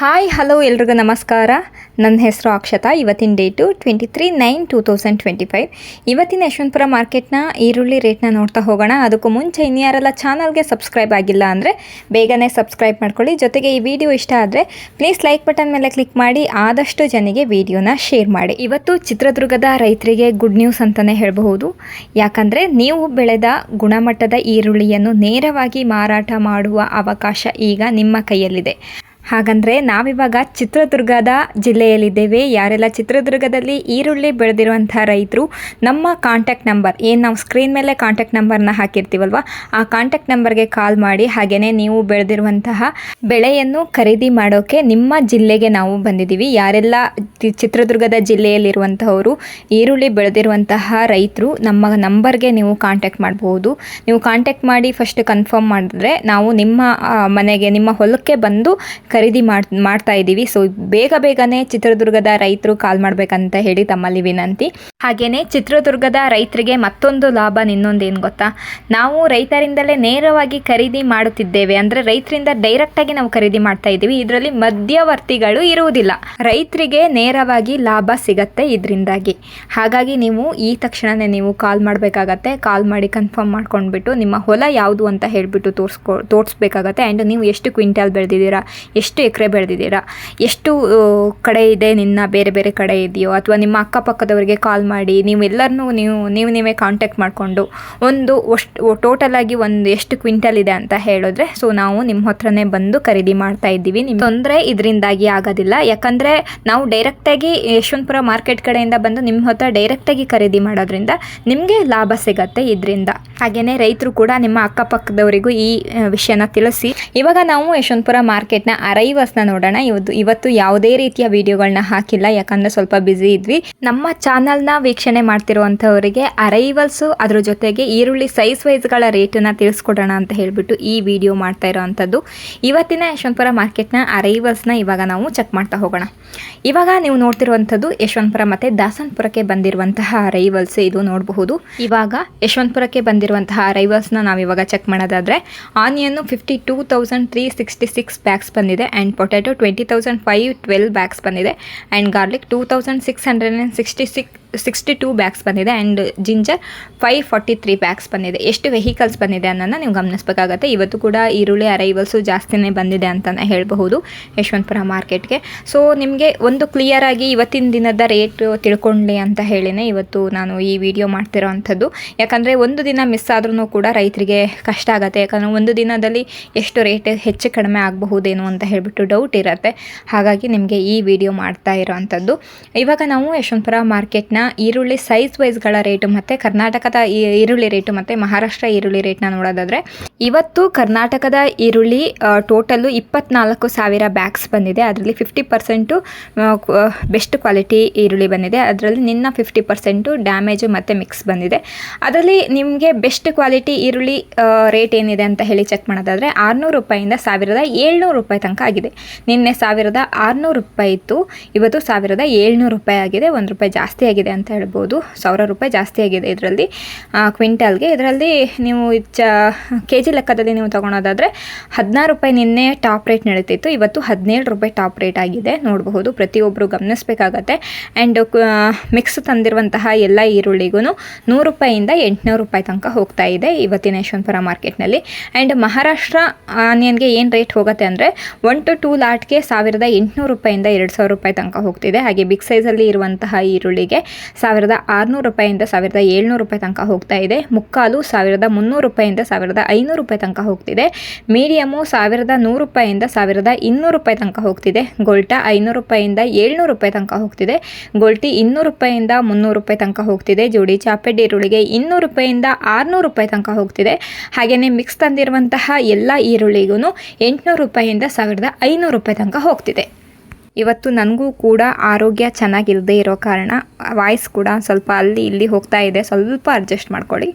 Hi hello ಎಲ್ರಿಗೂ ನಮಸ್ಕಾರ. ನನ್ನ ಹೆಸರು ಅಕ್ಷತಾ. ಇವತ್ತಿನ date twenty three nine two thousand twenty five ಇವತ್ತಿನ ಯಶವಂತಪುರ ಮಾರ್ಕೆಟ್ನ ಈರುಳ್ಳಿ ರೇಟ್ನ ನೋಡ್ತಾ ಹೋಗೋಣ. ಅದಕ್ಕೂ ಮುಂಚೆ ಇನ್ಯಾರೆಲ್ಲ ಚಾನಲ್ಗೆ ಸಬ್ಸ್ಕ್ರೈಬ್ ಆಗಿಲ್ಲ ಅಂದರೆ ಬೇಗನೆ ಸಬ್ಸ್ಕ್ರೈಬ್ ಮಾಡ್ಕೊಳ್ಳಿ. ಜೊತೆಗೆ ಈ ವಿಡಿಯೋ ಇಷ್ಟ ಆದರೆ ಪ್ಲೀಸ್ ಲೈಕ್ ಬಟನ್ ಮೇಲೆ ಕ್ಲಿಕ್ ಮಾಡಿ. ಆದಷ್ಟು ಜನಿಗೆ ವಿಡಿಯೋನ ಶೇರ್ ಮಾಡಿ. ಇವತ್ತು ಚಿತ್ರದುರ್ಗದ ರೈತರಿಗೆ ಗುಡ್ ನ್ಯೂಸ್ ಅಂತಲೇ ಹೇಳಬಹುದು. ಯಾಕಂದರೆ ನೀವು ಬೆಳೆದ ಗುಣಮಟ್ಟದ ಈರುಳ್ಳಿಯನ್ನು ನೇರವಾಗಿ ಮಾರಾಟ ಮಾಡುವ ಅವಕಾಶ ಈಗ ನಿಮ್ಮ ಕೈಯಲ್ಲಿದೆ. ಹಾಗಂದರೆ ನಾವಿವಾಗ ಚಿತ್ರದುರ್ಗದ ಜಿಲ್ಲೆಯಲ್ಲಿದ್ದೇವೆ. ಯಾರೆಲ್ಲ ಚಿತ್ರದುರ್ಗದಲ್ಲಿ ಈರುಳ್ಳಿ ಬೆಳೆದಿರುವಂಥ ರೈತರು, ನಮ್ಮ ಕಾಂಟ್ಯಾಕ್ಟ್ ನಂಬರ್ ಏನು ನಾವು ಸ್ಕ್ರೀನ್ ಮೇಲೆ ಕಾಂಟ್ಯಾಕ್ಟ್ ನಂಬರ್ನ ಹಾಕಿರ್ತೀವಲ್ವ? ಆ ಕಾಂಟ್ಯಾಕ್ಟ್ ನಂಬರ್ಗೆ ಕಾಲ್ ಮಾಡಿ ಹಾಗೆಯೇ ನೀವು ಬೆಳೆದಿರುವಂತಹ ಬೆಳೆಯನ್ನು ಖರೀದಿ ಮಾಡೋಕ್ಕೆ ನಿಮ್ಮ ಜಿಲ್ಲೆಗೆ ನಾವು ಬಂದಿದ್ದೀವಿ. ಯಾರೆಲ್ಲ ಚಿತ್ರದುರ್ಗದ ಜಿಲ್ಲೆಯಲ್ಲಿರುವಂಥವರು ಈರುಳ್ಳಿ ಬೆಳೆದಿರುವಂತಹ ರೈತರು, ನಮ್ಮ ನಂಬರ್ಗೆ ನೀವು ಕಾಂಟ್ಯಾಕ್ಟ್ ಮಾಡಬಹುದು ನೀವು ಕಾಂಟ್ಯಾಕ್ಟ್ ಮಾಡಿ ಫಸ್ಟ್ ಕನ್ಫರ್ಮ್ ಮಾಡಿದ್ರೆ ನಾವು ನಿಮ್ಮ ಮನೆಗೆ, ನಿಮ್ಮ ಹೊಲಕ್ಕೆ ಬಂದು ಖರೀದಿ ಮಾಡಿ, ಮಾಡ್ತಾ ಇದ್ದೀವಿ ಸೊ ಬೇಗ ಬೇಗನೆ ಚಿತ್ರದುರ್ಗದ ರೈತರು ಕಾಲ್ ಮಾಡಬೇಕಂತ ಹೇಳಿ ತಮ್ಮಲ್ಲಿ ವಿನಂತಿ. ಹಾಗೆಯೇ ಚಿತ್ರದುರ್ಗದ ರೈತರಿಗೆ ಮತ್ತೊಂದು ಲಾಭ, ಇನ್ನೊಂದು ಏನು ಗೊತ್ತಾ? ನಾವು ರೈತರಿಂದಲೇ ನೇರವಾಗಿ ಖರೀದಿ ಮಾಡುತ್ತಿದ್ದೇವೆ. ಅಂದರೆ ರೈತರಿಂದ ಡೈರೆಕ್ಟಾಗಿ ನಾವು ಖರೀದಿ ಮಾಡ್ತಾ ಇದ್ದೀವಿ ಇದರಲ್ಲಿ ಮಧ್ಯವರ್ತಿಗಳು ಇರುವುದಿಲ್ಲ. ರೈತರಿಗೆ ನೇರವಾಗಿ ಲಾಭ ಸಿಗತ್ತೆ ಇದರಿಂದಾಗಿ. ಹಾಗಾಗಿ ನೀವು ಈ ತಕ್ಷಣವೇ ನೀವು ಕಾಲ್ ಮಾಡಬೇಕಾಗತ್ತೆ. ಕಾಲ್ ಮಾಡಿ ಕನ್ಫರ್ಮ್ ಮಾಡ್ಕೊಂಡ್ಬಿಟ್ಟು ನಿಮ್ಮ ಹೊಲ ಯಾವುದು ಅಂತ ಹೇಳಿಬಿಟ್ಟು ತೋರಿಸ್ಕೊ, ತೋರಿಸ್ಬೇಕಾಗತ್ತೆ. ಆ್ಯಂಡ್ ನೀವು ಎಷ್ಟು ಕ್ವಿಂಟಾಲ್ ಬೆಳೆದಿದ್ದೀರಾ? ಎಕರೆ ಬೆಳೆದಿದ್ದೀರಾ? ಎಷ್ಟು ಕಡೆ ಇದೆ, ನಿನ್ನ ಬೇರೆ ಬೇರೆ ಕಡೆ ಇದೆಯೋ? ಅಥವಾ ನಿಮ್ಮ ಅಕ್ಕಪಕ್ಕದವರಿಗೆ ಕಾಲ್ ಮಾಡಿ, ನೀವೆಲ್ಲರನ್ನೂ ನೀವು ನೀವು ನೀವೇ ಕಾಂಟ್ಯಾಕ್ಟ್ ಮಾಡಿಕೊಂಡು ಒಂದು ಟೋಟಲ್ ಆಗಿ ಒಂದು ಎಷ್ಟು ಕ್ವಿಂಟಲ್ ಇದೆ ಅಂತ ಹೇಳಿದ್ರೆ ಸೊ ನಾವು ನಿಮ್ಮ ಹತ್ರನೇ ಬಂದು ಖರೀದಿ ಮಾಡ್ತಾ ಇದ್ದೀವಿ. ನಿಮ್ಮ ತೊಂದರೆ ಇದರಿಂದಾಗಿ ಆಗೋದಿಲ್ಲ. ಯಾಕಂದರೆ ನಾವು ಡೈರೆಕ್ಟಾಗಿ ಯಶವಂತಪುರ ಮಾರ್ಕೆಟ್ ಕಡೆಯಿಂದ ಬಂದು ನಿಮ್ಮ ಹತ್ರ ಡೈರೆಕ್ಟಾಗಿ ಖರೀದಿ ಮಾಡೋದ್ರಿಂದ ನಿಮಗೆ ಲಾಭ ಸಿಗತ್ತೆ ಇದರಿಂದ. ಹಾಗೆಯೇ ರೈತರು ಕೂಡ ನಿಮ್ಮ ಅಕ್ಕಪಕ್ಕದವರಿಗೂ ಈ ವಿಷಯನ ತಿಳಿಸಿ. ಇವಾಗ ನಾವು ಯಶವಂತಪುರ ಮಾರ್ಕೆಟ್ನ ಅರೈವರ್ಸ್ನ ನೋಡೋಣ. ಇವತ್ತು ಇವತ್ತು ಯಾವುದೇ ರೀತಿಯ ವಿಡಿಯೋಗಳನ್ನ ಹಾಕಿಲ್ಲ. ಯಾಕಂದರೆ ಸ್ವಲ್ಪ ಬ್ಯುಸಿ ಇದ್ವಿ. ನಮ್ಮ ಚಾನಲ್ನ ವೀಕ್ಷಣೆ ಮಾಡ್ತಿರುವಂಥವರಿಗೆ ಅರೈವಲ್ಸು, ಅದ್ರ ಜೊತೆಗೆ ಈರುಳ್ಳಿ ಸೈಜ್ ವೈಸ್ಗಳ ರೇಟನ್ನ ತಿಳಿಸ್ಕೊಡೋಣ ಅಂತ ಹೇಳಿಬಿಟ್ಟು ಈ ವಿಡಿಯೋ ಮಾಡ್ತಾ ಇರೋವಂಥದ್ದು. ಇವತ್ತಿನ ಯಶವಂತಪುರ ಮಾರ್ಕೆಟ್ನ ಅರೈವಲ್ಸ್ನ ಇವಾಗ ನಾವು ಚೆಕ್ ಮಾಡ್ತಾ ಹೋಗೋಣ. ಇವಾಗ ನೀವು ನೋಡ್ತಿರುವಂಥದ್ದು ಯಶವಂತಪುರ ಮತ್ತು ದಾಸನಪುರಕ್ಕೆ ಬಂದಿರುವಂತಹ ಅರೈವಲ್ಸ್ ಇದು ನೋಡಬಹುದು. ಇವಾಗ ಯಶವಂತಪುರಕ್ಕೆ ಬಂದಿರುವಂತಹ ಅರೈವಲ್ಸ್ನ ನಾವು ಇವಾಗ ಚೆಕ್ ಮಾಡೋದಾದರೆ onion fifty two thousand three sixty six bags ಬಂದಿದೆ. And potato twenty thousand five twelve bags ಬಂದಿದೆ and garlic two thousand six hundred and sixty six sixty two bags ಬಂದಿದೆ and ginger five forty three bags ಬಂದಿದೆ. ಎಷ್ಟು vehicles ಬಂದಿದೆ ಅನ್ನೋದನ್ನ ನೀವು ಗಮನಿಸಬೇಕಾಗತ್ತೆ. ಇವತ್ತು ಕೂಡ ಈರುಳ್ಳಿ ಅರೈವಲ್ಸು ಜಾಸ್ತಿನೇ ಬಂದಿದೆ ಅಂತಲೇ ಹೇಳಬಹುದು ಯಶವಂತಪುರ ಮಾರ್ಕೆಟ್ಗೆ ಸೊ ನಿಮಗೆ ಒಂದು ಕ್ಲಿಯರ್ ಆಗಿ ಇವತ್ತಿನ ದಿನದ ರೇಟ್ ತಿಳ್ಕೊಳ್ಳಿ ಅಂತ ಹೇಳಿನೇ ಇವತ್ತು ನಾನು ಈ ವಿಡಿಯೋ ಮಾಡ್ತಿರೋ ಅಂಥದ್ದು ಯಾಕಂದರೆ ಒಂದು ದಿನ ಮಿಸ್ ಆದ್ರೂ ಕೂಡ ರೈತರಿಗೆ ಕಷ್ಟ ಆಗುತ್ತೆ. ಯಾಕಂದರೆ ಒಂದು ದಿನದಲ್ಲಿ ಎಷ್ಟು ರೇಟ್ ಹೆಚ್ಚು ಕಡಿಮೆ ಆಗಬಹುದೇನು ಅಂತ ಹೇಳಿಬಿಟ್ಟು ಡೌಟ್ ಇರುತ್ತೆ. ಹಾಗಾಗಿ ನಿಮಗೆ ಈ ವಿಡಿಯೋ ಮಾಡ್ತಾ ಇರೋ ಅಂಥದ್ದು ಇವಾಗ ನಾವು ಯಶವಂತಪುರ ಮಾರ್ಕೆಟ್ನ ಈರುಳ್ಳಿ ಸೈಜ್ ವೈಸ್ಗಳ ರೇಟು ಮತ್ತು ಕರ್ನಾಟಕದ ಈರುಳ್ಳಿ ರೇಟು ಮತ್ತು ಮಹಾರಾಷ್ಟ್ರ ಈರುಳ್ಳಿ ರೇಟ್ನ ನೋಡೋದಾದರೆ ಇವತ್ತು ಕರ್ನಾಟಕದ ಈರುಳ್ಳಿ ಟೋಟಲ್ಲು ಇಪ್ಪತ್ನಾಲ್ಕು ಸಾವಿರ ಬ್ಯಾಗ್ಸ್ ಬಂದಿದೆ. ಅದರಲ್ಲಿ ಫಿಫ್ಟಿ ಪರ್ಸೆಂಟು ಬೆಸ್ಟ್ ಕ್ವಾಲಿಟಿ ಈರುಳ್ಳಿ ಬಂದಿದೆ. ಅದರಲ್ಲಿ ನಿನ್ನ ಫಿಫ್ಟಿ ಪರ್ಸೆಂಟು ಡ್ಯಾಮೇಜು ಮತ್ತು ಮಿಕ್ಸ್ ಬಂದಿದೆ. ಅದರಲ್ಲಿ ನಿಮಗೆ ಬೆಸ್ಟ್ ಕ್ವಾಲಿಟಿ ಈರುಳ್ಳಿ ರೇಟ್ ಏನಿದೆ ಅಂತ ಹೇಳಿ ಚೆಕ್ ಮಾಡೋದಾದರೆ ಆರುನೂರು ರೂಪಾಯಿಂದ ಸಾವಿರದ ಏಳ್ನೂರು ರೂಪಾಯಿ ತನಕ ಆಗಿದೆ. ನಿನ್ನೆ ಸಾವಿರದ ಆರುನೂರು ರೂಪಾಯಿ ಇತ್ತು, ಇವತ್ತು ಸಾವಿರದ ಏಳ್ನೂರು ರೂಪಾಯಿ ಆಗಿದೆ. ಒಂದು ರೂಪಾಯಿ ಜಾಸ್ತಿ ಆಗಿದೆ. ಅಂತ ಹೇಳ್ಬೋದು. ಸಾವಿರ ರೂಪಾಯಿ ಜಾಸ್ತಿ ಆಗಿದೆ ಇದರಲ್ಲಿ. ಕ್ವಿಂಟಲ್ಗೆ. ಇದರಲ್ಲಿ ನೀವು ಚ ಕೆ ಜಿ ಲೆಕ್ಕದಲ್ಲಿ ನೀವು ತೊಗೊಳೋದಾದರೆ ಹದಿನಾರು ರೂಪಾಯಿ ನಿನ್ನೆ ಟಾಪ್ ರೇಟ್ ನಡೀತಿತ್ತು. ಇವತ್ತು ಹದಿನೇಳು ರೂಪಾಯಿ ಟಾಪ್ ರೇಟ್ ಆಗಿದೆ. ನೋಡಬಹುದು ಪ್ರತಿಯೊಬ್ಬರು ಗಮನಿಸಬೇಕಾಗತ್ತೆ. ಆ್ಯಂಡ್ ಮಿಕ್ಸ್ ತಂದಿರುವಂತಹ ಎಲ್ಲ ಈರುಳ್ಳಿಗೂ ನೂರು ರೂಪಾಯಿಯಿಂದ ಎಂಟುನೂರು ರೂಪಾಯಿ ತನಕ ಹೋಗ್ತಾ ಇದೆ ಇವತ್ತಿನ ಯಶವಂತಪುರ ಮಾರ್ಕೆಟ್ನಲ್ಲಿ. ಆ್ಯಂಡ್ ಮಹಾರಾಷ್ಟ್ರ ಆನಿಯನ್ಗೆ ಏನು ರೇಟ್ ಹೋಗುತ್ತೆ ಅಂದರೆ ಒನ್ ಟು ಟೂ ಲಾಟ್ಗೆ ಸಾವಿರದ ಎಂಟುನೂರು ರೂಪಾಯಿಂದ ಎರಡು ಸಾವಿರ ರೂಪಾಯಿ ತನಕ ಹೋಗ್ತಿದೆ. ಹಾಗೆ ಬಿಗ್ ಸೈಜಲ್ಲಿ ಇರುವಂತಹ ಈರುಳ್ಳಿಗೆ ಸಾವಿರದ ಆರುನೂರು ರೂಪಾಯಿಂದ ಸಾವಿರದ ಏಳ್ನೂರು ರೂಪಾಯಿ ತನಕ ಹೋಗ್ತಾ ಇದೆ. ಮುಕ್ಕಾಲು ಸಾವಿರದ ಮುನ್ನೂರು ರೂಪಾಯಿಂದ ಸಾವಿರದ ಐನೂರು ರೂಪಾಯಿ ತನಕ ಹೋಗ್ತಿದೆ. ಮೀಡಿಯಮು ಸಾವಿರದ ನೂರು ರೂಪಾಯಿಂದ ಸಾವಿರದ ಇನ್ನೂರು ರೂಪಾಯಿ ತನಕ ಹೋಗ್ತಿದೆ. ಗೋಲ್ಟಾ ಐನೂರು ರೂಪಾಯಿಂದ ಏಳ್ನೂರು ರೂಪಾಯಿ ತನಕ ಹೋಗ್ತಿದೆ. ಗೋಲ್ಟಿ ಇನ್ನೂರು ರೂಪಾಯಿಂದ ಮುನ್ನೂರು ರೂಪಾಯಿ ತನಕ ಹೋಗ್ತಿದೆ. ಜೋಡಿ ಚಾಪೆಡ್ ಈರುಳ್ಳಿಗೆ ಇನ್ನೂರು ರೂಪಾಯಿಂದ ಆರುನೂರು ರೂಪಾಯಿ ತನಕ ಹೋಗ್ತಿದೆ. ಹಾಗೆಯೇ ಮಿಕ್ಸ್ ತಂದಿರುವಂತಹ ಎಲ್ಲ ಈರುಳ್ಳಿಗೂ ಎಂಟುನೂರು ರೂಪಾಯಿಂದ ಸಾವಿರದ ಐನೂರು ರೂಪಾಯಿ ತನಕ ಹೋಗ್ತಿದೆ. ಇವತ್ತು ನನಗೂ ಕೂಡ ಆರೋಗ್ಯ ಚೆನ್ನಾಗಿಲ್ಲದೆ ಇರೋ ಕಾರಣ ವಾಯ್ಸ್ ಕೂಡ ಸ್ವಲ್ಪ ಅಲ್ಲಿ ಇಲ್ಲಿ ಹೋಗ್ತಾ ಇದೆ. ಸ್ವಲ್ಪ ಅಡ್ಜಸ್ಟ್ ಮಾಡ್ಕೊಳ್ಳಿ.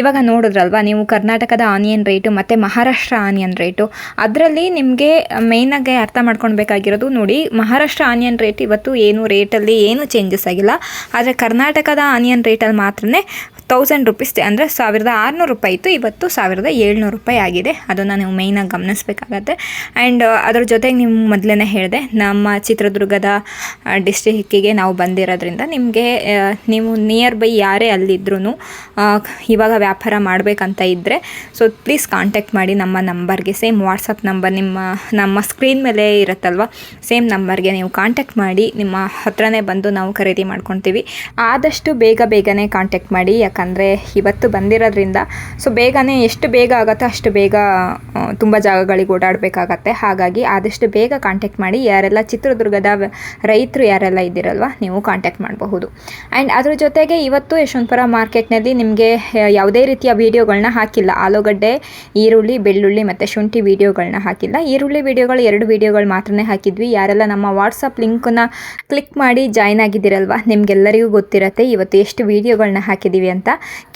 ಇವಾಗ ನೋಡಿದ್ರಲ್ವ, ನೀವು ಕರ್ನಾಟಕದ ಆನಿಯನ್ ರೇಟು ಮತ್ತು ಮಹಾರಾಷ್ಟ್ರ ಆನಿಯನ್ ರೇಟು. ಅದರಲ್ಲಿ ನಿಮಗೆ ಮೇಯ್ನಾಗೆ ಅರ್ಥ ಮಾಡ್ಕೊಳ್ಬೇಕಾಗಿರೋದು ನೋಡಿ, ಮಹಾರಾಷ್ಟ್ರ ಆನಿಯನ್ ರೇಟ್ ಇವತ್ತು ಏನು ರೇಟಲ್ಲಿ ಏನು ಚೇಂಜಸ್ ಆಗಿಲ್ಲ. ಆದರೆ ಕರ್ನಾಟಕದ ಆನಿಯನ್ ರೇಟಲ್ಲಿ ಮಾತ್ರನೇ ತೌಸಂಡ್ ರುಪೀಸ್ ಅಂದರೆ ಸಾವಿರದ ಆರುನೂರು ರೂಪಾಯಿ ಇತ್ತು. ಇವತ್ತು ಸಾವಿರದ ಏಳ್ನೂರು ರೂಪಾಯಿ ಆಗಿದೆ. ಅದನ್ನು ನೀವು ಮೇಯ್ನಾಗಿ ಗಮನಿಸಬೇಕಾಗತ್ತೆ. ಆ್ಯಂಡ್ ಅದ್ರ ಜೊತೆಗೆ ನಿಮ್ಮ ಮೊದಲೇ ಹೇಳಿದೆ, ನಮ್ಮ ಚಿತ್ರದುರ್ಗದ ಡಿಸ್ಟಿಕ್ಕಿಗೆ ನಾವು ಬಂದಿರೋದ್ರಿಂದ ನಿಮಗೆ ನೀವು ನಿಯರ್ ಬೈ ಯಾರೇ ಅಲ್ಲಿದ್ರೂ ಇವಾಗ ವ್ಯಾಪಾರ ಮಾಡಬೇಕಂತ ಇದ್ದರೆ ಸೊ ಪ್ಲೀಸ್ ಕಾಂಟ್ಯಾಕ್ಟ್ ಮಾಡಿ ನಮ್ಮ ನಂಬರ್ಗೆ ಸೇಮ್ ವಾಟ್ಸಪ್ ನಂಬರ್ ನಿಮ್ಮ, ನಮ್ಮ ಸ್ಕ್ರೀನ್ ಮೇಲೆ ಇರುತ್ತಲ್ವ? ಸೇಮ್ ನಂಬರ್ಗೆ ನೀವು ಕಾಂಟ್ಯಾಕ್ಟ್ ಮಾಡಿ, ನಿಮ್ಮ ಹತ್ರನೇ ಬಂದು ನಾವು ಖರೀದಿ ಮಾಡ್ಕೊತೀವಿ. ಆದಷ್ಟು ಬೇಗ ಬೇಗನೆ ಕಾಂಟ್ಯಾಕ್ಟ್ ಮಾಡಿ, ಯಾಕಂದರೆ ಇವತ್ತು ಬಂದಿರೋದ್ರಿಂದ ಸೊ ಬೇಗನೆ ಎಷ್ಟು ಬೇಗ ಆಗುತ್ತೋ ಅಷ್ಟು ಬೇಗ ತುಂಬ ಜಾಗಗಳಿಗೆ ಓಡಾಡಬೇಕಾಗತ್ತೆ. ಹಾಗಾಗಿ ಆದಷ್ಟು ಬೇಗ ಕಾಂಟ್ಯಾಕ್ಟ್ ಮಾಡಿ, ಯಾರೆಲ್ಲ ಚಿತ್ರದುರ್ಗದ ರೈತರು ಯಾರೆಲ್ಲ ಇದ್ದೀರಲ್ವ, ನೀವು ಕಾಂಟ್ಯಾಕ್ಟ್ ಮಾಡಬಹುದು. ಆ್ಯಂಡ್ ಅದ್ರ ಜೊತೆಗೆ ಇವತ್ತು ಯಶವಂತಪುರ ಮಾರ್ಕೆಟ್ನಲ್ಲಿ ನಿಮಗೆ ಯಾವುದೇ ರೀತಿಯ ವೀಡಿಯೋಗಳನ್ನ ಹಾಕಿಲ್ಲ. ಆಲೂಗಡ್ಡೆ, ಈರುಳ್ಳಿ, ಬೆಳ್ಳುಳ್ಳಿ ಮತ್ತು ಶುಂಠಿ ವೀಡಿಯೋಗಳನ್ನ ಹಾಕಿಲ್ಲ. ಈರುಳ್ಳಿ ವೀಡಿಯೋಗಳು ಎರಡು ವೀಡಿಯೋಗಳು ಮಾತ್ರನೇ ಹಾಕಿದ್ವಿ. ಯಾರೆಲ್ಲ ನಮ್ಮ ವಾಟ್ಸಪ್ ಲಿಂಕನ್ನ ಕ್ಲಿಕ್ ಮಾಡಿ ಜಾಯ್ನ್ ಆಗಿದ್ದೀರಲ್ವ, ನಿಮಗೆಲ್ಲರಿಗೂ ಗೊತ್ತಿರತ್ತೆ ಇವತ್ತು ಎಷ್ಟು ವೀಡಿಯೋಗಳನ್ನ ಹಾಕಿದ್ದೀವಿ ಅಂತ.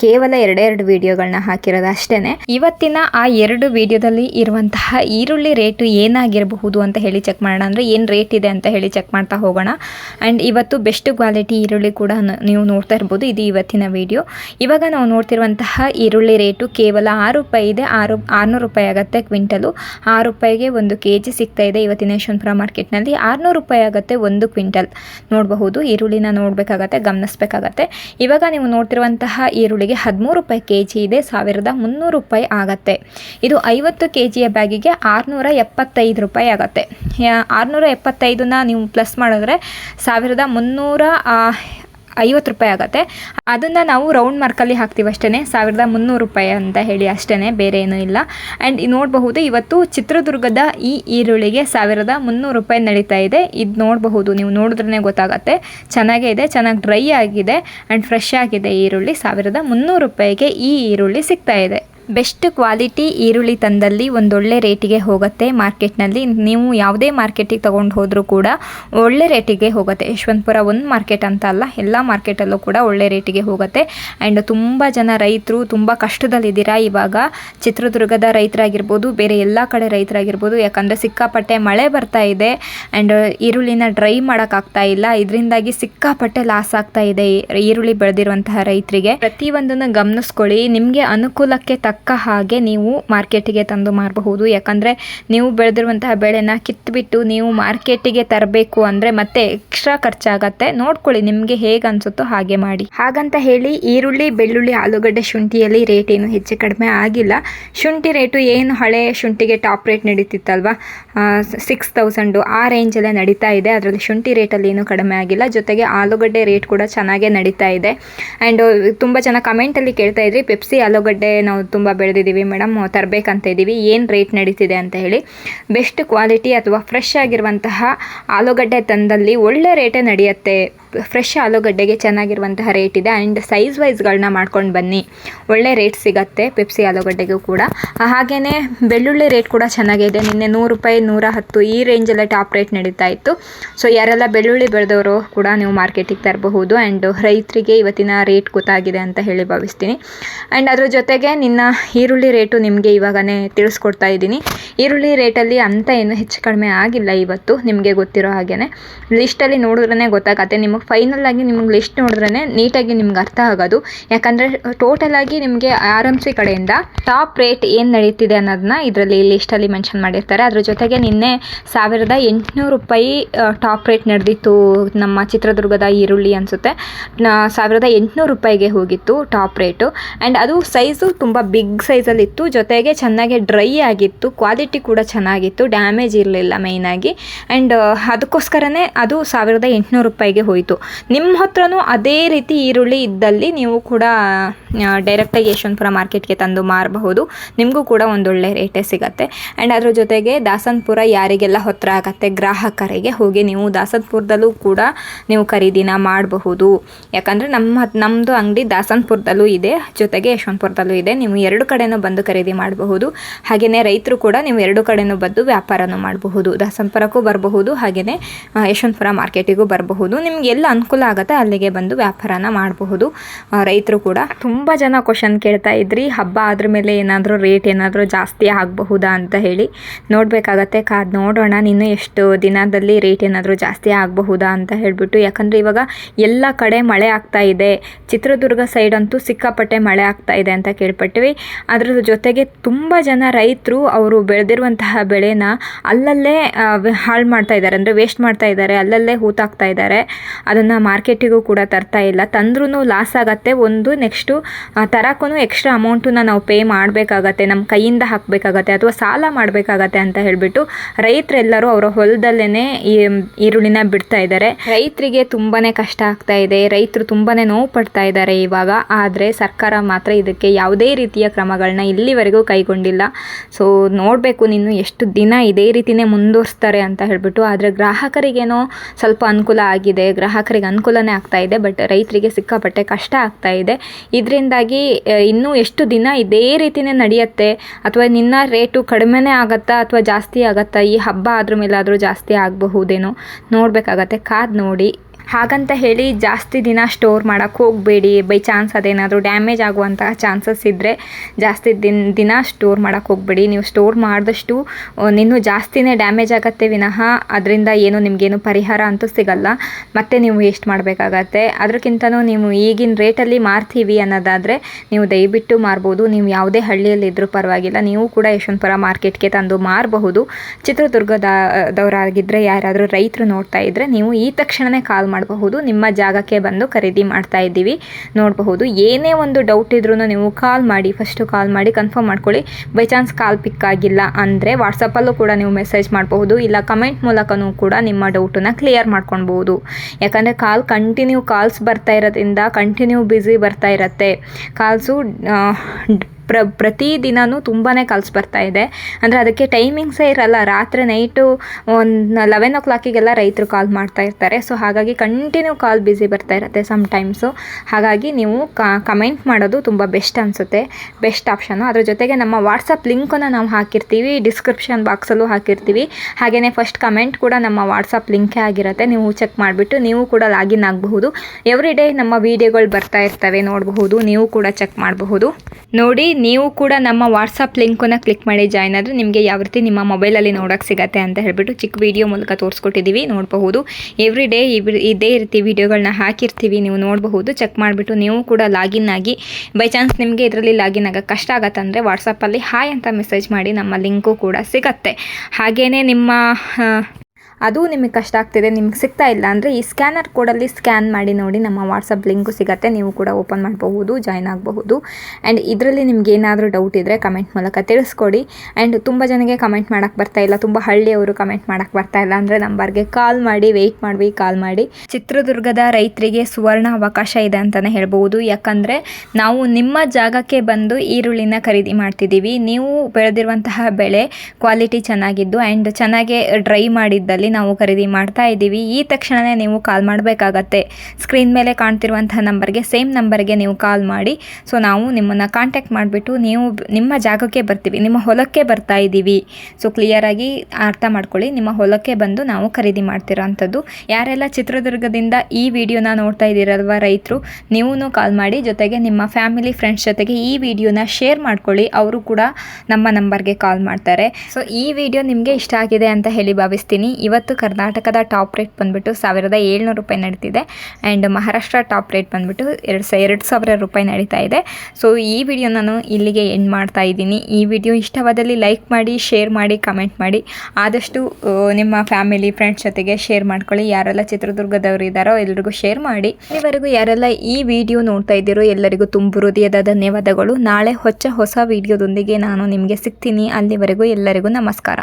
ಕೇವಲ ಎರಡೆರಡು ವೀಡಿಯೋಗಳನ್ನ ಹಾಕಿರೋದು ಅಷ್ಟೇ ಇವತ್ತಿನ ಆ ಎರಡು ವೀಡಿಯೋದಲ್ಲಿ ಇರುವಂತಹ ಈರುಳ್ಳಿ ರೇಟು ಏನಾಗಿರಬಹುದು ಅಂತ ಹೇಳಿ ಚೆಕ್ ಮಾಡೋಣ. ಅಂದರೆ ಏನು ರೇಟ್ ಇದೆ ಅಂತ ಹೇಳಿ ಚೆಕ್ ಮಾಡ್ತಾ ಹೋಗೋಣ. ಆ್ಯಂಡ್ ಇವತ್ತು ಬೆಸ್ಟ್ ಕ್ವಾಲಿಟಿ ಈರುಳ್ಳಿ ಕೂಡ ನೀವು ನೋಡ್ತಾ ಇರ್ಬೋದು. ಇದು ಇವತ್ತಿನ ವಿಡಿಯೋ ಇವಾಗ ನಾವು ನೋಡ್ತಿರುವಂತಹ ಈರುಳ್ಳಿ ರೇಟು ಕೇವಲ ಆರು ರೂಪಾಯಿ ಇದೆ. ಆರು, ಆರುನೂರು ರೂಪಾಯಿ ಆಗುತ್ತೆ ಕ್ವಿಂಟಲು. ಆರು ರೂಪಾಯಿಗೆ ಒಂದು ಕೆ ಜಿ ಸಿಗ್ತಾ ಇದೆ ಇವತ್ತಿನ ಯಶವಂತಪುರ ಮಾರ್ಕೆಟ್ನಲ್ಲಿ ಆರುನೂರು ರೂಪಾಯಿ ಆಗುತ್ತೆ ಒಂದು ಕ್ವಿಂಟಲ್. ನೋಡಬಹುದು. ಈರುಳ್ಳಿನ ನೋಡಬೇಕಾಗತ್ತೆ, ಗಮನಿಸಬೇಕಾಗತ್ತೆ. ಇವಾಗ ನೀವು ನೋಡ್ತಿರುವಂತಹ ಈರುಳ್ಳಿಗೆ ಹದಿಮೂರು ರೂಪಾಯಿ ಕೆ ಜಿ ಇದೆ. ಸಾವಿರದ ಮುನ್ನೂರು ರೂಪಾಯಿ ಆಗುತ್ತೆ. ಇದು ಐವತ್ತು ಕೆ ಜಿಯ ಬ್ಯಾಗಿಗೆ ಆರುನೂರ ಎಪ್ಪತ್ತೈದು ರೂಪಾಯಿ ಆಗುತ್ತೆ. ಆರುನೂರ ಎಪ್ಪತ್ತೈದನ್ನ ನೀವು ಪ್ಲಸ್ ಮಾಡಿದ್ರೆ ಸಾವಿರದ ಮುನ್ನೂರ ಐವತ್ತು ರೂಪಾಯಿ ಆಗುತ್ತೆ. ಅದನ್ನು ನಾವು ರೌಂಡ್ ಮಾರ್ಕಲ್ಲಿ ಹಾಕ್ತೀವಿ ಅಷ್ಟೇ ಸಾವಿರದ ಮುನ್ನೂರು ರೂಪಾಯಿ ಅಂತ ಹೇಳಿ ಅಷ್ಟೇ ಬೇರೆ ಏನೂ ಇಲ್ಲ. ಆ್ಯಂಡ್ ನೋಡಬಹುದು, ಇವತ್ತು ಚಿತ್ರದುರ್ಗದ ಈ ಈರುಳ್ಳಿಗೆ ಸಾವಿರದ ಮುನ್ನೂರು ರೂಪಾಯಿ ನಡೀತಾ ಇದೆ. ಇದು ನೋಡಬಹುದು, ನೀವು ನೋಡಿದ್ರೇ ಗೊತ್ತಾಗತ್ತೆ. ಚೆನ್ನಾಗೇ ಇದೆ, ಚೆನ್ನಾಗಿ ಡ್ರೈ ಆಗಿದೆ. ಆ್ಯಂಡ್ ಫ್ರೆಶ್ ಆಗಿದೆ ಈರುಳ್ಳಿ, ಸಾವಿರದ ಮುನ್ನೂರು ರೂಪಾಯಿಗೆ ಈ ಈರುಳ್ಳಿ ಸಿಗ್ತಾ ಇದೆ. ಬೆಸ್ಟ್ ಕ್ವಾಲಿಟಿ ಈರುಳ್ಳಿ ತಂದಲ್ಲಿ ಒಂದೊಳ್ಳೆ ರೇಟಿಗೆ ಹೋಗುತ್ತೆ ಮಾರ್ಕೆಟ್ನಲ್ಲಿ. ನೀವು ಯಾವುದೇ ಮಾರ್ಕೆಟಿಗೆ ತೊಗೊಂಡು ಹೋದರೂ ಕೂಡ ಒಳ್ಳೆ ರೇಟಿಗೆ ಹೋಗುತ್ತೆ. ಯಶವಂತಪುರ ಒಂದು ಮಾರ್ಕೆಟ್ ಅಂತ ಅಲ್ಲ, ಎಲ್ಲ ಮಾರ್ಕೆಟಲ್ಲೂ ಕೂಡ ಒಳ್ಳೆ ರೇಟಿಗೆ ಹೋಗುತ್ತೆ. ಆ್ಯಂಡ್ ತುಂಬ ಜನ ರೈತರು ತುಂಬ ಕಷ್ಟದಲ್ಲಿದ್ದೀರಾ ಇವಾಗ. ಚಿತ್ರದುರ್ಗದ ರೈತರಾಗಿರ್ಬೋದು, ಬೇರೆ ಎಲ್ಲ ಕಡೆ ರೈತರಾಗಿರ್ಬೋದು. ಯಾಕಂದರೆ ಸಿಕ್ಕಾಪಟ್ಟೆ ಮಳೆ ಬರ್ತಾ ಇದೆ. ಆ್ಯಂಡ್ ಈರುಳ್ಳಿನ ಡ್ರೈ ಮಾಡೋಕ್ಕಾಗ್ತಾ ಇಲ್ಲ. ಇದರಿಂದಾಗಿ ಸಿಕ್ಕಾಪಟ್ಟೆ ಲಾಸ್ ಆಗ್ತಾ ಇದೆ ಈರುಳ್ಳಿ ಬೆಳೆದಿರುವಂತಹ ರೈತರಿಗೆ. ಪ್ರತಿಯೊಂದನ್ನು ಗಮನಿಸ್ಕೊಳ್ಳಿ. ನಿಮಗೆ ಅನುಕೂಲಕ್ಕೆ ತಕ್ಕ ಹಾಗೆ ನೀವು ಮಾರ್ಕೆಟಿಗೆ ತಂದು ಮಾರಬಹುದು. ಯಾಕಂದರೆ ನೀವು ಬೆಳೆದಿರುವಂತಹ ಬೆಳೆನ ಕಿತ್ತುಬಿಟ್ಟು ನೀವು ಮಾರ್ಕೆಟಿಗೆ ತರಬೇಕು ಅಂದರೆ ಮತ್ತೆ ಎಕ್ಸ್ಟ್ರಾ ಖರ್ಚಾಗತ್ತೆ. ನೋಡ್ಕೊಳ್ಳಿ ನಿಮಗೆ ಹೇಗೆ ಅನಿಸುತ್ತೋ ಹಾಗೆ ಮಾಡಿ. ಹಾಗಂತ ಹೇಳಿ ಈರುಳ್ಳಿ, ಬೆಳ್ಳುಳ್ಳಿ, ಆಲೂಗಡ್ಡೆ ಶುಂಠಿಯಲ್ಲಿ ರೇಟ್ ಏನು ಹೆಚ್ಚು ಕಡಿಮೆ ಆಗಿಲ್ಲ. ಶುಂಠಿ ರೇಟು ಏನು ಹಳೆ ಶುಂಠಿಗೆ ಟಾಪ್ ರೇಟ್ ನಡೀತಿತ್ತಲ್ವ? ಸಿಕ್ಸ್ ತೌಸಂಡು ಆ ರೇಂಜಲ್ಲೇ ನಡೀತಾ ಇದೆ. ಅದರಲ್ಲಿ ಶುಂಠಿ ರೇಟಲ್ಲಿ ಏನು ಕಡಿಮೆ ಆಗಿಲ್ಲ. ಜೊತೆಗೆ ಆಲೂಗಡ್ಡೆ ರೇಟ್ ಕೂಡ ಚೆನ್ನಾಗೇ ನಡೀತಾ ಇದೆ. ಆ್ಯಂಡ್ ತುಂಬ ಜನ ಕಮೆಂಟಲ್ಲಿ ಕೇಳ್ತಾ ಇದ್ರಿ ಪೆಪ್ಸಿ ಆಲೂಗಡ್ಡೆ ನಾವು ತುಂಬ ಬೆಳೆದಿದ್ದೀವಿ ಮೇಡಮ್ ತರಬೇಕಂತ ಇದ್ದೀವಿ ಏನು ರೇಟ್ ನಡೀತಿದೆ ಅಂತ ಹೇಳಿ. ಬೆಸ್ಟ್ ಕ್ವಾಲಿಟಿ ಅಥವಾ ಫ್ರೆಶ್ ಆಗಿರುವಂತಹ ಆಲೂಗಡ್ಡೆ ತಂದಲ್ಲಿ ಒಳ್ಳೆ ರೇಟೇ ನಡೆಯುತ್ತೆ. ಫ್ರೆಶ್ ಆಲೂಗಡ್ಡೆಗೆ ಚೆನ್ನಾಗಿರುವಂತಹ ರೇಟ್ ಇದೆ. ಆ್ಯಂಡ್ ಸೈಜ್ ವೈಸ್ಗಳನ್ನ ಮಾಡ್ಕೊಂಡು ಬನ್ನಿ. ಒಳ್ಳೆ ರೇಟ್ ಸಿಗತ್ತೆ ಪೆಪ್ಸಿ ಆಲೂಗಡ್ಡೆಗೂ ಕೂಡ. ಹಾಗೆಯೇ ಬೆಳ್ಳುಳ್ಳಿ ರೇಟ್ ಕೂಡ ಚೆನ್ನಾಗಿದೆ. ನಿನ್ನೆ ನೂರು ರೂಪಾಯಿ, ನೂರ ಹತ್ತು ಈ ರೇಂಜಲ್ಲೇ ಟಾಪ್ ರೇಟ್ ನಡೀತಾ ಇತ್ತು. ಸೊ ಯಾರೆಲ್ಲ ಬೆಳ್ಳುಳ್ಳಿ ಬೆಳೆದವರು ಕೂಡ ನೀವು ಮಾರ್ಕೆಟಿಗೆ ತರಬಹುದು. ಆ್ಯಂಡ್ ರೈತರಿಗೆ ಇವತ್ತಿನ ರೇಟ್ ಗೊತ್ತಾಗಿದೆ ಅಂತ ಹೇಳಿ ಭಾವಿಸ್ತೀನಿ. ಆ್ಯಂಡ್ ಅದ್ರ ಜೊತೆಗೆ ನಿನ್ನ ಈರುಳ್ಳಿ ರೇಟು ನಿಮಗೆ ಇವಾಗನೇ ತಿಳಿಸ್ಕೊಡ್ತಾ ಇದ್ದೀನಿ. ಈರುಳ್ಳಿ ರೇಟಲ್ಲಿ ಅಂತ ಏನು ಹೆಚ್ಚು ಕಡಿಮೆ ಆಗಿಲ್ಲ ಇವತ್ತು. ನಿಮಗೆ ಗೊತ್ತಿರೋ ಹಾಗೆಯೇ ಲಿಸ್ಟಲ್ಲಿ ನೋಡಿದ್ರೇ ಗೊತ್ತಾಗತ್ತೆ. ನಿಮಗೆ ಫೈನಲ್ ಆಗಿ ನಿಮಗೆ ಲಿಸ್ಟ್ ನೋಡಿದ್ರೇ ನೀಟಾಗಿ ನಿಮ್ಗೆ ಅರ್ಥ ಆಗೋದು. ಯಾಕಂದರೆ ಟೋಟಲ್ ಆಗಿ ನಿಮಗೆ ಆರ್ ಎಂ ಸಿ ಕಡೆಯಿಂದ ಟಾಪ್ ರೇಟ್ ಏನು ನಡೀತಿದೆ ಅನ್ನೋದನ್ನ ಇದರಲ್ಲಿ ಲಿಸ್ಟಲ್ಲಿ ಮೆನ್ಷನ್ ಮಾಡಿರ್ತಾರೆ. ಅದ್ರ ಜೊತೆಗೆ ನಿನ್ನೆ ಸಾವಿರದ ಎಂಟುನೂರು ರೂಪಾಯಿ ಟಾಪ್ ರೇಟ್ ನಡೆದಿತ್ತು ನಮ್ಮ ಚಿತ್ರದುರ್ಗದ ಈರುಳ್ಳಿ ಅನಿಸುತ್ತೆ. ಸಾವಿರದ ಎಂಟುನೂರು ರೂಪಾಯಿಗೆ ಹೋಗಿತ್ತು ಟಾಪ್ ರೇಟು ಆ್ಯಂಡ್ ಅದು ಸೈಜು ತುಂಬ ಬಿಗ್ ಸೈಜಲ್ಲಿತ್ತು ಜೊತೆಗೆ ಚೆನ್ನಾಗಿ ಡ್ರೈ ಆಗಿತ್ತು. ಕ್ವಾಲಿಟಿ ಕೂಡ ಚೆನ್ನಾಗಿತ್ತು. ಡ್ಯಾಮೇಜ್ ಇರಲಿಲ್ಲ ಮೇಯ್ನಾಗಿ ಆ್ಯಂಡ್ ಅದಕ್ಕೋಸ್ಕರನೇ ಅದು ಸಾವಿರದ ಎಂಟುನೂರು ರೂಪಾಯಿಗೆ ಹೋಯಿತು. ನಿಮ್ಮ ಹತ್ರನೂ ಅದೇ ರೀತಿ ಈರುಳ್ಳಿ ಇದ್ದಲ್ಲಿ ನೀವು ಕೂಡ ಡೈರೆಕ್ಟಾಗಿ ಯಶವಂತಪುರ ಮಾರ್ಕೆಟ್ಗೆ ತಂದು ಮಾರಬಹುದು. ನಿಮಗೂ ಕೂಡ ಒಂದೊಳ್ಳೆ ರೇಟೇ ಸಿಗುತ್ತೆ. ಆ್ಯಂಡ್ ಅದ್ರ ಜೊತೆಗೆ ದಾಸನ್ಪುರ ಯಾರಿಗೆಲ್ಲ ಹತ್ತಿರ ಆಗುತ್ತೆ? ಗ್ರಾಹಕರಿಗೆ ಹೋಗಿ ನೀವು ದಾಸನ್ಪುರದಲ್ಲೂ ಕೂಡ ನೀವು ಖರೀದಿನ ಮಾಡಬಹುದು. ಯಾಕಂದರೆ ನಮ್ಮ ನಮ್ಮದು ಅಂಗಡಿ ದಾಸನ್ಪುರದಲ್ಲೂ ಇದೆ, ಜೊತೆಗೆ ಯಶವಂತಪುರದಲ್ಲೂ ಇದೆ. ನೀವು ಎರಡು ಕಡೆನೂ ಬಂದು ಖರೀದಿ ಮಾಡಬಹುದು. ಹಾಗೆಯೇ ರೈತರು ಕೂಡ ನೀವು ಎರಡು ಕಡೆನೂ ಬಂದು ವ್ಯಾಪಾರನೂ ಮಾಡಬಹುದು. ದಾಸನ್ಪುರಕ್ಕೂ ಬರಬಹುದು ಹಾಗೆಯೇ ಯಶವಂತಪುರ ಮಾರ್ಕೆಟಿಗೂ ಬರಬಹುದು. ನಿಮ್ಗೆ ಎಲ್ಲ ಅನುಕೂಲ ಆಗುತ್ತೆ, ಅಲ್ಲಿಗೆ ಬಂದು ವ್ಯಾಪಾರನ ಮಾಡಬಹುದು. ರೈತರು ಕೂಡ. ತುಂಬ ಜನ ಕ್ವಶನ್ ಕೇಳ್ತಾ ಇದ್ರಿ, ಹಬ್ಬ ಆದ್ರ ಮೇಲೆ ಏನಾದರೂ ರೇಟ್ ಏನಾದರೂ ಜಾಸ್ತಿ ಆಗಬಹುದಾ ಅಂತ ಹೇಳಿ. ನೋಡಬೇಕಾಗತ್ತೆ ಕಾದು ನೋಡೋಣ ನೀನು ಎಷ್ಟು ದಿನದಲ್ಲಿ ರೇಟ್ ಏನಾದರೂ ಜಾಸ್ತಿ ಆಗಬಹುದಾ ಅಂತ ಹೇಳಿಬಿಟ್ಟು. ಯಾಕಂದರೆ ಇವಾಗ ಎಲ್ಲ ಕಡೆ ಮಳೆ ಆಗ್ತಾ ಇದೆ. ಚಿತ್ರದುರ್ಗ ಸೈಡ್ ಅಂತೂ ಸಿಕ್ಕಾಪಟ್ಟೆ ಮಳೆ ಆಗ್ತಾ ಇದೆ ಅಂತ ಕೇಳ್ಪಟ್ಟಿವಿ. ಅದ್ರ ಜೊತೆಗೆ ತುಂಬ ಜನ ರೈತರು ಅವರು ಬೆಳೆದಿರುವಂತಹ ಬೆಳೆನ ಅಲ್ಲಲ್ಲೇ ಹಾಳು ಮಾಡ್ತಾ ಇದ್ದಾರೆ. ಅಂದರೆ ವೇಸ್ಟ್ ಮಾಡ್ತಾ ಇದ್ದಾರೆ, ಅಲ್ಲಲ್ಲೇ ಹೂತಾಕ್ತಾ ಇದ್ದಾರೆ. ಅದನ್ನು ಮಾರ್ಕೆಟಿಗೂ ಕೂಡ ತರ್ತಾ ಇಲ್ಲ. ತಂದ್ರೂ ಲಾಸ್ ಆಗುತ್ತೆ. ಒಂದು ನೆಕ್ಸ್ಟು ತರಕ್ಕೂ ಎಕ್ಸ್ಟ್ರಾ ಅಮೌಂಟನ್ನು ನಾವು ಪೇ ಮಾಡಬೇಕಾಗತ್ತೆ. ನಮ್ಮ ಕೈಯಿಂದ ಹಾಕಬೇಕಾಗತ್ತೆ ಅಥವಾ ಸಾಲ ಮಾಡಬೇಕಾಗತ್ತೆ ಅಂತ ಹೇಳಿಬಿಟ್ಟು ರೈತರೆಲ್ಲರೂ ಅವರ ಹೊಲದಲ್ಲೇ ಈರುಳ್ಳಿನ ಬಿಡ್ತಾ ಇದ್ದಾರೆ. ರೈತರಿಗೆ ತುಂಬಾ ಕಷ್ಟ ಆಗ್ತಾ ಇದೆ. ರೈತರು ತುಂಬಾ ನೋವು ಪಡ್ತಾ ಇದ್ದಾರೆ ಇವಾಗ. ಆದರೆ ಸರ್ಕಾರ ಮಾತ್ರ ಇದಕ್ಕೆ ಯಾವುದೇ ರೀತಿಯ ಕ್ರಮಗಳನ್ನ ಇಲ್ಲಿವರೆಗೂ ಕೈಗೊಂಡಿಲ್ಲ. ಸೊ ನೋಡಬೇಕು ನೀನು ಎಷ್ಟು ದಿನ ಇದೇ ರೀತಿನೇ ಮುಂದುವರಿಸ್ತಾರೆ ಅಂತ ಹೇಳಿಬಿಟ್ಟು ಆದರೆ ಗ್ರಾಹಕರಿಗೇನೋ ಸ್ವಲ್ಪ ಅನುಕೂಲ ಆಗಿದೆ. ಗ್ರಾಹಕರಿಗೆ ಅನುಕೂಲನೇ ಆಗ್ತಾ ಇದೆ ಬಟ್ ರೈತರಿಗೆ ಸಿಕ್ಕಾಪಟ್ಟೆ ಕಷ್ಟ ಆಗ್ತಾ ಇದೆ. ಇದರಿಂದಾಗಿ ಇನ್ನೂ ಎಷ್ಟು ದಿನ ಇದೇ ರೀತಿನೇ ನಡೆಯುತ್ತೆ? ಅಥವಾ ನಿನ್ನ ರೇಟು ಕಡಿಮೆನೇ ಆಗತ್ತಾ? ಅಥವಾ ಜಾಸ್ತಿ ಆಗತ್ತಾ? ಈ ಹಬ್ಬ ಆದ್ರ ಮೇಲಾದರೂ ಜಾಸ್ತಿ ಆಗಬಹುದೇನೋ ನೋಡಬೇಕಾಗತ್ತೆ. ಕಾದು ನೋಡಿ. ಹಾಗಂತ ಹೇಳಿ ಜಾಸ್ತಿ ದಿನ ಸ್ಟೋರ್ ಮಾಡೋಕ್ಕೆ ಹೋಗಬೇಡಿ. ಬೈ ಚಾನ್ಸ್ ಅದೇನಾದರೂ ಡ್ಯಾಮೇಜ್ ಆಗುವಂತಹ ಚಾನ್ಸಸ್ ಇದ್ದರೆ ಜಾಸ್ತಿ ದಿನ ದಿನ ಸ್ಟೋರ್ ಮಾಡೋಕ್ಕೆ ಹೋಗಬೇಡಿ. ನೀವು ಸ್ಟೋರ್ ಮಾಡಿದಷ್ಟು ಇನ್ನೂ ಜಾಸ್ತಿನೇ ಡ್ಯಾಮೇಜ್ ಆಗುತ್ತೆ ವಿನಃ ಅದರಿಂದ ಏನು ನಿಮಗೇನು ಪರಿಹಾರ ಅಂತೂ ಸಿಗಲ್ಲ. ಮತ್ತೆ ನೀವು ವೇಸ್ಟ್ ಮಾಡಬೇಕಾಗತ್ತೆ. ಅದಕ್ಕಿಂತನೂ ನೀವು ಈಗಿನ ರೇಟಲ್ಲಿ ಮಾರ್ತೀವಿ ಅನ್ನೋದಾದರೆ ನೀವು ದಯವಿಟ್ಟು ಮಾರ್ಬೋದು. ನೀವು ಯಾವುದೇ ಹಳ್ಳಿಯಲ್ಲಿ ಇದ್ದರೂ ಪರವಾಗಿಲ್ಲ. ನೀವು ಕೂಡ ಯಶವಂತಪುರ ಮಾರ್ಕೆಟ್ಗೆ ತಂದು ಮಾರಬಹುದು. ಚಿತ್ರದುರ್ಗದವರಾಗಿದ್ದರೆ ಯಾರಾದರೂ ರೈತರು ನೋಡ್ತಾ ಇದ್ದರೆ ನೀವು ಈ ತಕ್ಷಣವೇ ಕಾಲ್ ಮಾಡಬಹುದು, ನಿಮ್ಮ ಜಾಗಕ್ಕೆ ಬಂದು ಖರೀದಿ ಮಾಡ್ತಾ ಇದ್ದೀವಿ. ನೋಡಬಹುದು, ಏನೇ ಒಂದು ಡೌಟ್ ಇದ್ರೂ ನೀವು ಕಾಲ್ ಮಾಡಿ ಫಸ್ಟು ಕಾಲ್ ಮಾಡಿ ಕನ್ಫರ್ಮ್ ಮಾಡ್ಕೊಳ್ಳಿ. ಬೈ ಚಾನ್ಸ್ ಕಾಲ್ ಪಿಕ್ ಆಗಿಲ್ಲ ಅಂದರೆ ವಾಟ್ಸಪ್ಪಲ್ಲೂ ಕೂಡ ನೀವು ಮೆಸೇಜ್ ಮಾಡಬಹುದು, ಇಲ್ಲ ಕಮೆಂಟ್ ಮೂಲಕನೂ ಕೂಡ ನಿಮ್ಮ ಡೌಟನ್ನು ಕ್ಲಿಯರ್ ಮಾಡ್ಕೊಳ್ಬೋದು ಯಾಕಂದರೆ ಕಾಲ್ ಕಂಟಿನ್ಯೂ ಕಾಲ್ಸ್ ಬರ್ತಾ ಇರೋದ್ರಿಂದ ಕಂಟಿನ್ಯೂ ಬ್ಯುಸಿ ಬರ್ತಾ ಇರುತ್ತೆ. ಕಾಲ್ಸು ಪ್ರ ಪ್ರತಿದಿನವೂ ತುಂಬಾ ಕಾಲ್ಸ್ ಬರ್ತಾ ಇದೆ. ಅಂದರೆ ಅದಕ್ಕೆ ಟೈಮಿಂಗ್ಸೇ ಇರಲ್ಲ. ರಾತ್ರಿ ನೈಟು ಒಂದು ಲೆವೆನ್ ಓ ಕ್ಲಾಕಿಗೆಲ್ಲ ರೈತರು ಕಾಲ್ ಮಾಡ್ತಾ ಇರ್ತಾರೆ. ಸೊ ಹಾಗಾಗಿ ಕಂಟಿನ್ಯೂ ಕಾಲ್ ಬ್ಯುಸಿ ಬರ್ತಾ ಇರುತ್ತೆ ಸಮ್ ಟೈಮ್ಸು ಹಾಗಾಗಿ ನೀವು ಕಮೆಂಟ್ ಮಾಡೋದು ತುಂಬ ಬೆಸ್ಟ್ ಅನಿಸುತ್ತೆ. ಬೆಸ್ಟ್ ಆಪ್ಷನು ಅದ್ರ ಜೊತೆಗೆ ನಮ್ಮ ವಾಟ್ಸಪ್ ಲಿಂಕನ್ನು ನಾವು ಹಾಕಿರ್ತೀವಿ. ಡಿಸ್ಕ್ರಿಪ್ಷನ್ ಬಾಕ್ಸಲ್ಲೂ ಹಾಕಿರ್ತೀವಿ. ಹಾಗೆಯೇ ಫಸ್ಟ್ ಕಮೆಂಟ್ ಕೂಡ ನಮ್ಮ ವಾಟ್ಸಪ್ ಲಿಂಕೇ ಆಗಿರುತ್ತೆ. ನೀವು ಚೆಕ್ ಮಾಡಿಬಿಟ್ಟು ನೀವು ಕೂಡ ಲಾಗಿನ್ ಆಗಬಹುದು. ಎವ್ರಿ ಡೇ ನಮ್ಮ ವೀಡಿಯೋಗಳು ಬರ್ತಾ ಇರ್ತವೆ ನೋಡಬಹುದು. ನೀವು ಕೂಡ ಚೆಕ್ ಮಾಡಬಹುದು. ನೋಡಿ ನೀವು ಕೂಡ ನಮ್ಮ ವಾಟ್ಸಪ್ ಲಿಂಕನ್ನು ಕ್ಲಿಕ್ ಮಾಡಿ ಜಾಯ್ನ್ ಆದರೆ ನಿಮಗೆ ಯಾವ ರೀತಿ ನಿಮ್ಮ ಮೊಬೈಲಲ್ಲಿ ನೋಡೋಕ್ಕೆ ಸಿಗತ್ತೆ ಅಂತ ಹೇಳಿಬಿಟ್ಟು ಚಿಕ್ಕ ವೀಡಿಯೋ ಮೂಲಕ ತೋರಿಸ್ಕೊಟ್ಟಿದ್ದೀವಿ, ನೋಡಬಹುದು. ಎವ್ರಿ ಡೇ ಇದೇ ರೀತಿ ವೀಡಿಯೋಗಳನ್ನ ಹಾಕಿರ್ತೀವಿ, ನೀವು ನೋಡಬಹುದು. ಚೆಕ್ ಮಾಡಿಬಿಟ್ಟು ನೀವು ಕೂಡ ಲಾಗಿನ್ ಆಗಿ ಬೈ ಚಾನ್ಸ್ ನಿಮಗೆ ಇದರಲ್ಲಿ ಲಾಗಿನ್ ಆಗೋಕ್ಕೆ ಕಷ್ಟ ಆಗತ್ತಂದರೆ ವಾಟ್ಸಪ್ಪಲ್ಲಿ ಹಾಯ್ ಅಂತ ಮೆಸೇಜ್ ಮಾಡಿ ನಮ್ಮ ಲಿಂಕು ಕೂಡ ಸಿಗತ್ತೆ. ಹಾಗೆಯೇ ನಿಮ್ಮ ಅದು ನಿಮಗೆ ಕಷ್ಟ ಆಗ್ತಿದೆ, ನಿಮ್ಗೆ ಸಿಗ್ತಾ ಇಲ್ಲ ಅಂದರೆ ಈ ಸ್ಕ್ಯಾನರ್ ಕೋಡಲ್ಲಿ ಸ್ಕ್ಯಾನ್ ಮಾಡಿ ನೋಡಿ, ನಮ್ಮ ವಾಟ್ಸಪ್ ಲಿಂಕು ಸಿಗುತ್ತೆ, ನೀವು ಕೂಡ ಓಪನ್ ಮಾಡಬಹುದು, ಜಾಯ್ನ್ ಆಗಬಹುದು. ಆ್ಯಂಡ್ ಇದರಲ್ಲಿ ನಿಮ್ಗೆ ಏನಾದರೂ ಡೌಟ್ ಇದ್ದರೆ ಕಮೆಂಟ್ ಮೂಲಕ ತಿಳಿಸ್ಕೊಡಿ. ಆ್ಯಂಡ್ ತುಂಬ ಜನಕ್ಕೆ ಕಮೆಂಟ್ ಮಾಡೋಕ್ಕೆ ಬರ್ತಾ ಇಲ್ಲ, ತುಂಬ ಹಳ್ಳಿಯವರು ಕಮೆಂಟ್ ಮಾಡೋಕ್ಕೆ ಬರ್ತಾ ಇಲ್ಲ ಅಂದರೆ ನಂಬರ್ಗೆ ಕಾಲ್ ಮಾಡಿ ವೆಯ್ಟ್ ಮಾಡಿ ಕಾಲ್ ಮಾಡಿ. ಚಿತ್ರದುರ್ಗದ ರೈತರಿಗೆ ಸುವರ್ಣ ಅವಕಾಶ ಇದೆ ಅಂತಲೇ ಹೇಳ್ಬೋದು ಯಾಕಂದರೆ ನಾವು ನಿಮ್ಮ ಜಾಗಕ್ಕೆ ಬಂದು ಈರುಳ್ಳಿನ ಖರೀದಿ ಮಾಡ್ತಿದ್ದೀವಿ. ನೀವು ಬೆಳೆದಿರುವಂತಹ ಬೆಳೆ ಕ್ವಾಲಿಟಿ ಚೆನ್ನಾಗಿದ್ದು ಆ್ಯಂಡ್ ಚೆನ್ನಾಗಿ ಡ್ರೈ ಮಾಡಿದ್ದಲ್ಲಿ ನಾವು ಖರೀದಿ ಮಾಡ್ತಾ ಇದ್ದೀವಿ, ಈ ತಕ್ಷಣವೇ ನೀವು ಕಾಲ್ ಮಾಡಬೇಕಾಗತ್ತೆ. ಸ್ಕ್ರೀನ್ ಮೇಲೆ ಕಾಣ್ತಿರುವಂತಹ ನಂಬರ್ಗೆ, ಸೇಮ್ ನಂಬರ್ಗೆ ನೀವು ಕಾಲ್ ಮಾಡಿ. ಸೊ, ನಾವು ನಿಮ್ಮನ್ನು ಕಾಂಟ್ಯಾಕ್ಟ್ ಮಾಡಿಬಿಟ್ಟು ನೀವು ನಿಮ್ಮ ಜಾಗಕ್ಕೆ ಬರ್ತೀವಿ, ನಿಮ್ಮ ಹೊಲಕ್ಕೆ ಬರ್ತಾ ಇದ್ದೀವಿ. ಸೊ ಕ್ಲಿಯರಾಗಿ ಅರ್ಥ ಮಾಡ್ಕೊಳ್ಳಿ, ನಿಮ್ಮ ಹೊಲಕ್ಕೆ ಬಂದು ನಾವು ಖರೀದಿ ಮಾಡ್ತಿರೋಂಥದ್ದು. ಯಾರೆಲ್ಲ ಚಿತ್ರದುರ್ಗದಿಂದ ಈ ವಿಡಿಯೋನ ನೋಡ್ತಾ ಇದ್ದೀರಲ್ವ ರೈತರು ನೀವು ಕಾಲ್ ಮಾಡಿ. ಜೊತೆಗೆ ನಿಮ್ಮ ಫ್ಯಾಮಿಲಿ, ಫ್ರೆಂಡ್ಸ್ ಜೊತೆಗೆ ಈ ವಿಡಿಯೋನ ಶೇರ್ ಮಾಡ್ಕೊಳ್ಳಿ. ಅವರು ಕೂಡ ನಮ್ಮ ನಂಬರ್ಗೆ ಕಾಲ್ ಮಾಡ್ತಾರೆ. ಸೊ, ಈ ವಿಡಿಯೋ ನಿಮಗೆ ಇಷ್ಟ ಆಗಿದೆ ಅಂತ ಹೇಳಿ ಭಾವಿಸ್ತೀನಿ. ಇವತ್ತು ಕರ್ನಾಟಕದ ಟಾಪ್ ರೇಟ್ ಬಂದುಬಿಟ್ಟು ಸಾವಿರದ ಏಳ್ನೂರು ರೂಪಾಯಿ ನಡೀತಿದೆ. ಆ್ಯಂಡ್ ಮಹಾರಾಷ್ಟ್ರ ಟಾಪ್ ರೇಟ್ ಬಂದುಬಿಟ್ಟು ಎರಡು ಸ, ಎರಡು ಸಾವಿರ ರೂಪಾಯಿ ನಡೀತಾ ಇದೆ. ಸೊ, ಈ ವಿಡಿಯೋ ನಾನು ಇಲ್ಲಿಗೆ ಎಂಡ್ ಮಾಡ್ತಾ ಇದ್ದೀನಿ. ಈ ವಿಡಿಯೋ ಇಷ್ಟವಾದಲ್ಲಿ ಲೈಕ್ ಮಾಡಿ, ಶೇರ್ ಮಾಡಿ, ಕಮೆಂಟ್ ಮಾಡಿ. ಆದಷ್ಟು ನಿಮ್ಮ ಫ್ಯಾಮಿಲಿ, ಫ್ರೆಂಡ್ಸ್ ಜೊತೆಗೆ ಶೇರ್ ಮಾಡ್ಕೊಳ್ಳಿ. ಯಾರೆಲ್ಲ ಚಿತ್ರದುರ್ಗದವರು ಇದ್ದಾರೋ ಎಲ್ರಿಗೂ ಶೇರ್ ಮಾಡಿ. ಇಲ್ಲಿವರೆಗೂ ಯಾರೆಲ್ಲ ಈ ವಿಡಿಯೋ ನೋಡ್ತಾ ಇದ್ದೀರೋ ಎಲ್ಲರಿಗೂ ತುಂಬ ಹೃದಯದ ಧನ್ಯವಾದಗಳು. ನಾಳೆ ಹೊಚ್ಚ ಹೊಸ ವಿಡಿಯೋದೊಂದಿಗೆ ನಾನು ನಿಮಗೆ ಸಿಗ್ತೀನಿ. ಅಲ್ಲಿವರೆಗೂ ಎಲ್ಲರಿಗೂ ನಮಸ್ಕಾರ.